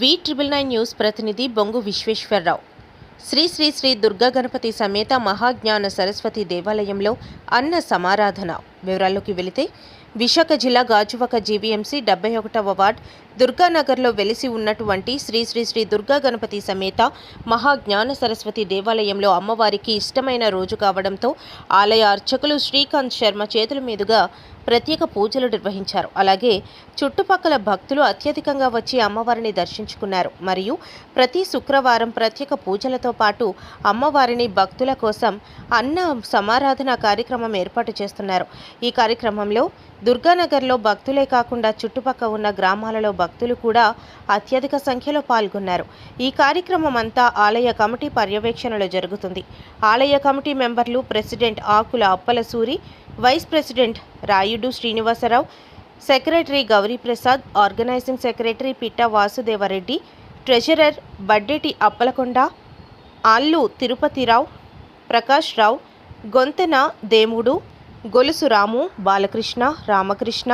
వి triple nine news ప్రతినిధి బొంగు విశ్వేశ్వరరావు. శ్రీ శ్రీ శ్రీ దుర్గా గణపతి సమేత మహాజ్ఞాన సరస్వతి దేవాలయంలో అన్న సమారాధన. వివరాల్లోకి వెళితే విశాఖ జిల్లా గాజువక జీవీఎంసీ డెబ్బై ఒకటవ వార్డ్ దుర్గానగర్లో వెలిసి ఉన్నటువంటి శ్రీ శ్రీ శ్రీ దుర్గా గణపతి సమేత మహాజ్ఞాన సరస్వతి దేవాలయంలో అమ్మవారికి ఇష్టమైన రోజు కావడంతో ఆలయ అర్చకులు శ్రీకాంత్ శర్మ చేతుల మీదుగా ప్రత్యేక పూజలు నిర్వహించారు. అలాగే చుట్టుపక్కల భక్తులు అత్యధికంగా వచ్చి అమ్మవారిని దర్శించుకున్నారు. మరియు ప్రతి శుక్రవారం ప్రత్యేక పూజలతో పాటు అమ్మవారిని భక్తుల కోసం అన్న సమారాధన కార్యక్రమం ఏర్పాటు చేస్తున్నారు. ఈ కార్యక్రమంలో దుర్గానగర్లో భక్తులే కాకుండా చుట్టుపక్కల ఉన్న గ్రామాలలో భక్తులు కూడా అత్యధిక సంఖ్యలో పాల్గొన్నారు. ఈ కార్యక్రమం అంతా ఆలయ కమిటీ పర్యవేక్షణలో జరుగుతుంది. ఆలయ కమిటీ మెంబర్లు president Akula Appalasuri vice president Rayudu Srinivasarao secretary Gauriprasad organizing secretary Pitta Vasudevareddy treasurer బడ్డెటి Appalakonda ఆల్లు తిరుపతిరావు ప్రకాష్ రావు గొంతెన దేముడు గొలుసు రాము బాలకృష్ణ రామకృష్ణ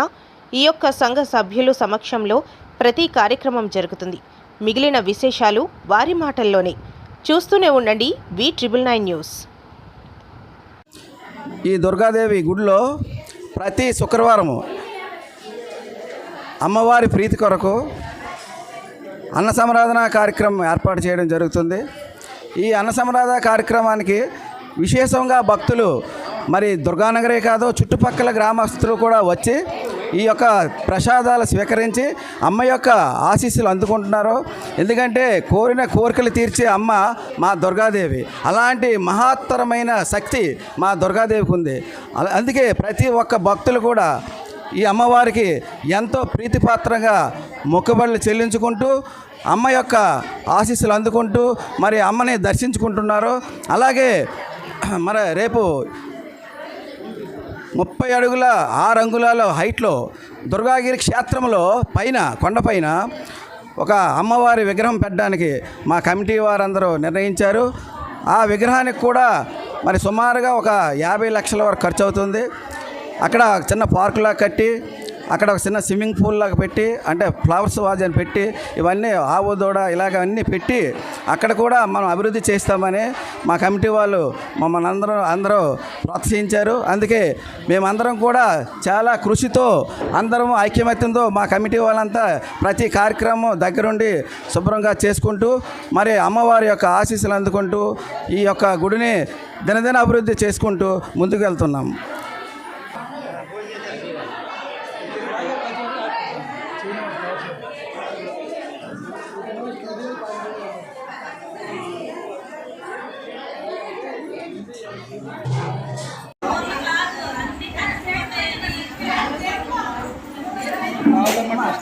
ఈ యొక్క సంఘ సభ్యులు సమక్షంలో ప్రతి కార్యక్రమం జరుగుతుంది. మిగిలిన విశేషాలు వారి మాటల్లోనే. చూస్తూనే ఉండండి వి ట్రిపుల్ నైన్ న్యూస్. ఈ దుర్గాదేవి గుడిలో ప్రతి శుక్రవారము అమ్మవారి ప్రీతి కొరకు అన్న సంరాధన కార్యక్రమం ఏర్పాటు చేయడం జరుగుతుంది. ఈ అన్న సంరాధన కార్యక్రమానికి విశేషంగా భక్తులు మరి దుర్గానగరే కాదు చుట్టుపక్కల గ్రామస్తులు కూడా వచ్చి ఈ యొక్క ప్రసాదాలు స్వీకరించి అమ్మ యొక్క ఆశీస్సులు అందుకుంటున్నారు. ఎందుకంటే కోరిన కోరికలు తీర్చే అమ్మ మా దుర్గాదేవి. అలాంటి మహత్తరమైన శక్తి మా దుర్గాదేవికి ఉంది. అందుకే ప్రతి ఒక్క భక్తులు కూడా ఈ అమ్మవారికి ఎంతో ప్రీతిపాత్రంగా మొక్కుబడులు చెల్లించుకుంటూ అమ్మ యొక్క ఆశీస్సులు అందుకుంటూ మరి అమ్మని దర్శించుకుంటున్నారు. అలాగే మరి రేపు ముప్పై అడుగుల ఆరు అంగుళాల హైట్లో దుర్గాగిరి క్షేత్రంలో పైన కొండపైన ఒక అమ్మవారి విగ్రహం పెట్టడానికి మా కమిటీ వారందరూ నిర్ణయించారు. ఆ విగ్రహానికి కూడా మరి సుమారుగా ఒక యాభై లక్షల వరకు ఖర్చు అవుతుంది అక్కడ చిన్న పార్కులా కట్టి అక్కడ ఒక చిన్న స్విమ్మింగ్ పూల్ లాగా పెట్టి అంటే ఫ్లవర్స్ వాజ్ అని పెట్టి ఇవన్నీ ఆవు దూడ ఇలాగ అన్నీ పెట్టి అక్కడ కూడా మనం అభివృద్ధి చేస్తామని మా కమిటీ వాళ్ళు మమ్మల్ని అందరూ అందరూ ప్రోత్సహించారు. అందుకే మేమందరం కూడా చాలా కృషితో అందరం ఐక్యమత్యంతో మా కమిటీ వాళ్ళంతా ప్రతి కార్యక్రమం దగ్గరుండి శుభ్రంగా చేసుకుంటూ మరి అమ్మవారి యొక్క ఆశీస్సులు అందుకుంటూ ఈ యొక్క గుడిని దినదిన అభివృద్ధి చేసుకుంటూ ముందుకు వెళ్తున్నాం 干嘛？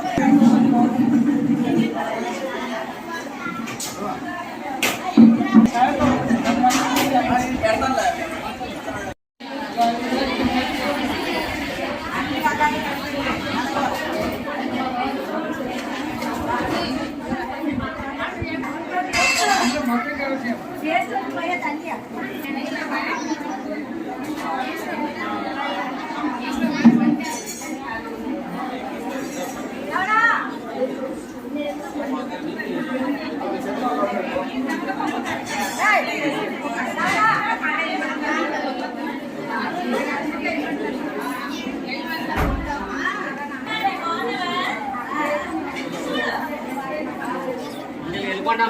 ఇల్లు కమలా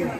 కదా